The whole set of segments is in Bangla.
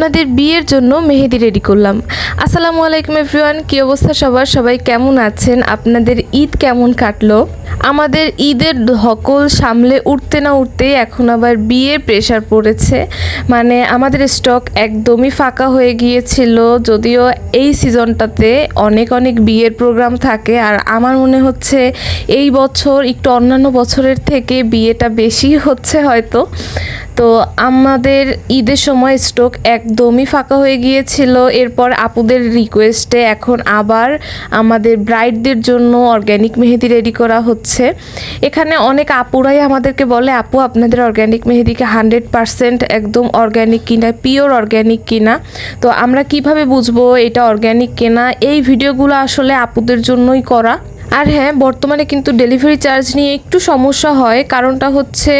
আপনাদের বিয়ের জন্য মেহেদি রেডি করলাম। আসসালামু আলাইকুম এভরিওয়ান কী অবস্থা সবার? সবাই কেমন আছেন? আপনাদের ঈদ কেমন কাটলো? আমাদের ঈদের ধকল সামলে উঠতে না উঠতেই এখন আবার বিয়ের প্রেশার পড়েছে। মানে আমাদের স্টক একদমই ফাঁকা হয়ে গিয়েছিল, যদিও এই সিজনটাতে অনেক অনেক বিয়ের প্রোগ্রাম থাকে। আর আমার মনে হচ্ছে এই বছর, একটু অন্যান্য বছরের থেকে বিয়েটা বেশি হচ্ছে হয়তো। তো আমাদের ঈদের সময় স্টক একদমই ফাঁকা হয়ে গিয়েছিল। এরপর আপুদের রিকোয়েস্টে এখন আবার আমাদের ব্রাইডদের জন্য অর্গ্যানিক মেহেদি রেডি করা হচ্ছে। এখানে অনেক আপুরাই আমাদেরকে বলে, আপু, আপনাদের অর্গ্যানিক মেহেদিকে হান্ড্রেড পারসেন্ট একদম অর্গ্যানিক কিনা পিওর অর্গ্যানিক কিনা? তো আমরা কীভাবে বুঝব এটা অর্গ্যানিক কেনা? এই ভিডিওগুলো আসলে আপুদের জন্যই করা। আর হ্যাঁ বর্তমানে কিন্তু ডেলিভারি চার্জ নিয়ে একটু সমস্যা হয়। কারণটা হচ্ছে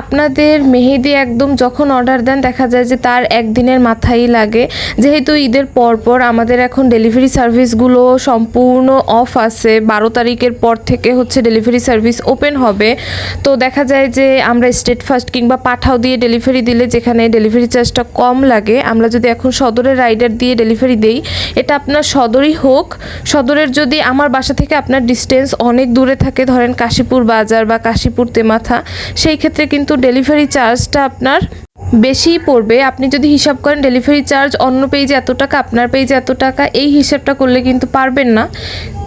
আপনাদের মেহেদি একদম যখন অর্ডার দেন, দেখা যায় যে তার একদিনের মাথায় লাগে। যেহেতু ঈদের পরপর আমাদের এখন ডেলিভারি সার্ভিসগুলো সম্পূর্ণ অফ আছে। বারো তারিখের পর থেকে হচ্ছে ডেলিভারি সার্ভিস ওপেন হবে। তো দেখা যায় যে আমরা স্টেট ফার্স্ট কিংবা পাঠাও দিয়ে ডেলিভারি দিলে যেখানে ডেলিভারি চার্জটা কম লাগে, আমরা যদি এখন সদরের রাইডার দিয়ে ডেলিভারি দেই, এটা আপনার সদরই হোক। সদরের যদি আমার বাসা থেকে আপনার ডিস্টেন্স অনেক দূরে থাকে, ধরেন কাশীপুর বাজার বা কাশীপুর তেমাথা, সেই ক্ষেত্রে কিন্তু ডেলিভারি চার্জটা আপনার বেশিই পড়বে। আপনি যদি হিসাব করেন ডেলিভারি চার্জ অন্য পেজে এত টাকা, আপনার পেজে এত টাকা, এই হিসাবটা করলে কিন্তু পারবেন না।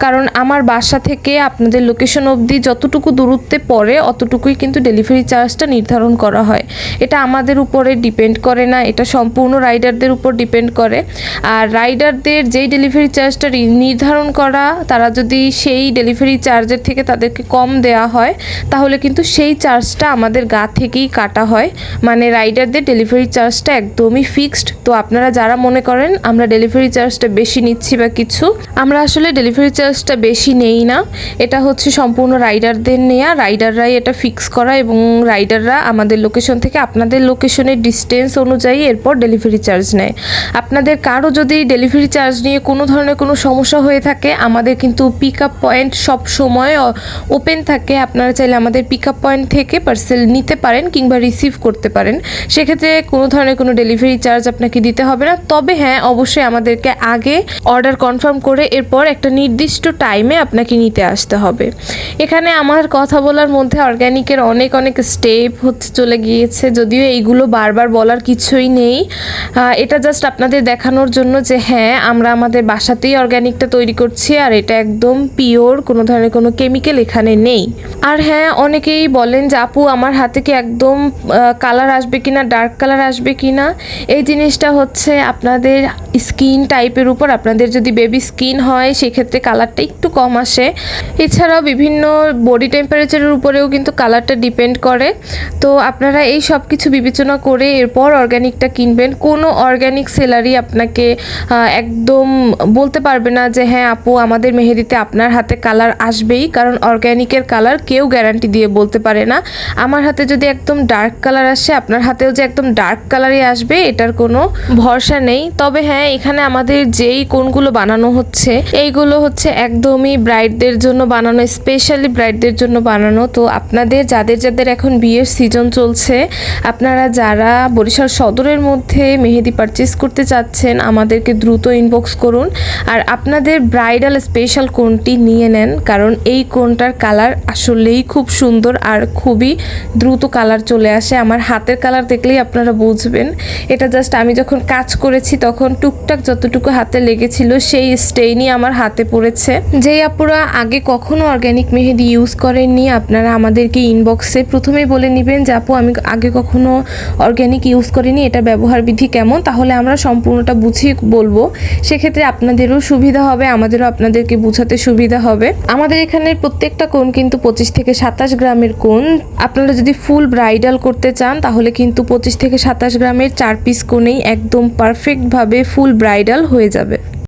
কারণ আমার বাসা থেকে আপনাদের লোকেশন অবধি যতটুকু দূরত্বে পড়ে, অতটুকুই কিন্তু ডেলিভারি চার্জটা নির্ধারণ করা হয়। এটা আমাদের উপরে ডিপেন্ড করে না, এটা সম্পূর্ণ রাইডারদের উপর ডিপেন্ড করে। আর রাইডারদের যেই ডেলিভারি চার্জটা নির্ধারণ করা, তারা যদি সেই ডেলিভারি চার্জের থেকে তাদেরকে কম দেওয়া হয়, তাহলে কিন্তু সেই চার্জটা আমাদের গা থেকেই কাটা হয়। মানে রাইডারদের ডেলিভারি চার্জটা একদমই ফিক্সড তো আপনারা যারা মনে করেন, আমরা ডেলিভারি চার্জটা বেশি নিচ্ছি বা কিছু, আমরা আসলে ডেলিভারি চার্জটা বেশি নেই না। এটা হচ্ছে সম্পূর্ণ রাইডারদের নেয়া। রাইডাররাই এটা ফিক্স করা এবং রাইডাররা আমাদের লোকেশন থেকে আপনাদের লোকেশনের ডিস্টেন্স অনুযায়ী এরপর ডেলিভারি চার্জ নেয়। আপনাদের কারও যদি ডেলিভারি চার্জ নিয়ে কোনো ধরনের কোনো সমস্যা হয়ে থাকে, আমাদের কিন্তু পিক আপ পয়েন্ট সব সময় ওপেন থাকে। আপনারা চাইলে আমাদের পিক আপ পয়েন্ট থেকে পার্সেল নিতে পারেন কিংবা রিসিভ করতে পারেন। সেক্ষেত্রে কোনো ধরনের কোনো ডেলিভারি চার্জ আপনাকে দিতে হবে না। তবে হ্যাঁ অবশ্যই আমাদেরকে আগে অর্ডার কনফার্ম করে এরপর একটা নির্দিষ্ট টাইমে আপনাকে নিতে আসতে হবে। এখানে আমার কথা বলার মধ্যে অর্গ্যানিকের অনেক অনেক স্টেপ হচ্ছে, চলে গিয়েছে। যদিও এইগুলো বারবার বলার কিছুই নেই। এটা জাস্ট আপনাদের দেখানোর জন্য যে হ্যাঁ আমরা আমাদের বাসাতেই অর্গ্যানিকটা তৈরি করছি আর এটা একদম পিওর কোনো ধরনের কোনো কেমিক্যাল এখানে নেই। আর হ্যাঁ অনেকেই বলেন যে, আপু, আমার হাতে কি একদম কালার আসবে কিনা ডার্ক কালার আসবে কি না এই জিনিসটা হচ্ছে আপনাদের স্কিন টাইপের উপর, আপনাদের যদি বেবি স্কিন হয়, সেক্ষেত্রে কালারটা একটু কম আসে। এছাড়াও বিভিন্ন বডি টেম্পারেচারের উপরেও কিন্তু কালারটা ডিপেন্ড করে। তো আপনারা এই সব কিছু বিবেচনা করে এরপর অর্গ্যানিকটা কিনবেন। কোনো অর্গ্যানিক সেলারই আপনাকে একদম বলতে পারবে না যে হ্যাঁ আপু, আমাদের মেহেদিতে আপনার হাতে কালার আসবেই। কারণ অর্গ্যানিকের কালার কেউ গ্যারান্টি দিয়ে বলতে পারে না। আমার হাতে যদি একদম ডার্ক কালার আসে, আপনার হাতেও যে একদম ডার্ক কালারই আসবে, এটার কোনো ভরসা নেই। তবে হ্যাঁ এখানে আমাদের যেই কোনগুলো বানানো হচ্ছে, এইগুলো হচ্ছে একদমই ব্রাইডদের জন্য বানানো স্পেশালি ব্রাইডদের জন্য বানানো। তো আপনাদের, যাদের যাদের এখন বিয়ের সিজন চলছে, আপনারা যারা বরিশাল সদরের মধ্যে মেহেদি পারচেস করতে চাচ্ছেন, আমাদেরকে দ্রুত ইনবক্স করুন। আর আপনাদের ব্রাইডাল স্পেশাল কোনটি নিয়ে নেন, কারণ এই কোনটার কালার আসলেই খুব সুন্দর আর খুবই দ্রুত কালার চলে আসে। আমার হাতের কালার দেখলেই আপনারা বুঝবেন। এটা জাস্ট আমি যখন কাজ করেছি তখন টুকটাক যতটুকু হাতে লেগেছিল সেই স্টেইনই আমার হাতে পড়েছে। যেই আপুরা আগে কখনো অর্গ্যানিক মেহেদি ইউজ করেননি, আপনারা আমাদেরকে ইনবক্সে প্রথমেই বলে নেবেন যে, আপু, আমি আগে কখনো অর্গ্যানিক ইউজ করিনি, এটা ব্যবহার বিধি কেমন? তাহলে আমরা সম্পূর্ণটা বুঝিয়ে বলব। সেক্ষেত্রে আপনাদেরও সুবিধা হবে, আমাদেরও আপনাদেরকে বুঝাতে সুবিধা হবে। আমাদের এখানে প্রত্যেকটা কোণ কিন্তু পঁচিশ থেকে সাতাশ গ্রামের কোণ। আপনারা যদি ফুল ব্রাইডাল করতে চান, তাহলে কিন্তু পঁচিশ থেকে সাতাশ গ্রামের চার পিস কোণেই একদম পারফেক্টভাবে ফুল ব্রাইডাল হয়ে যাবে।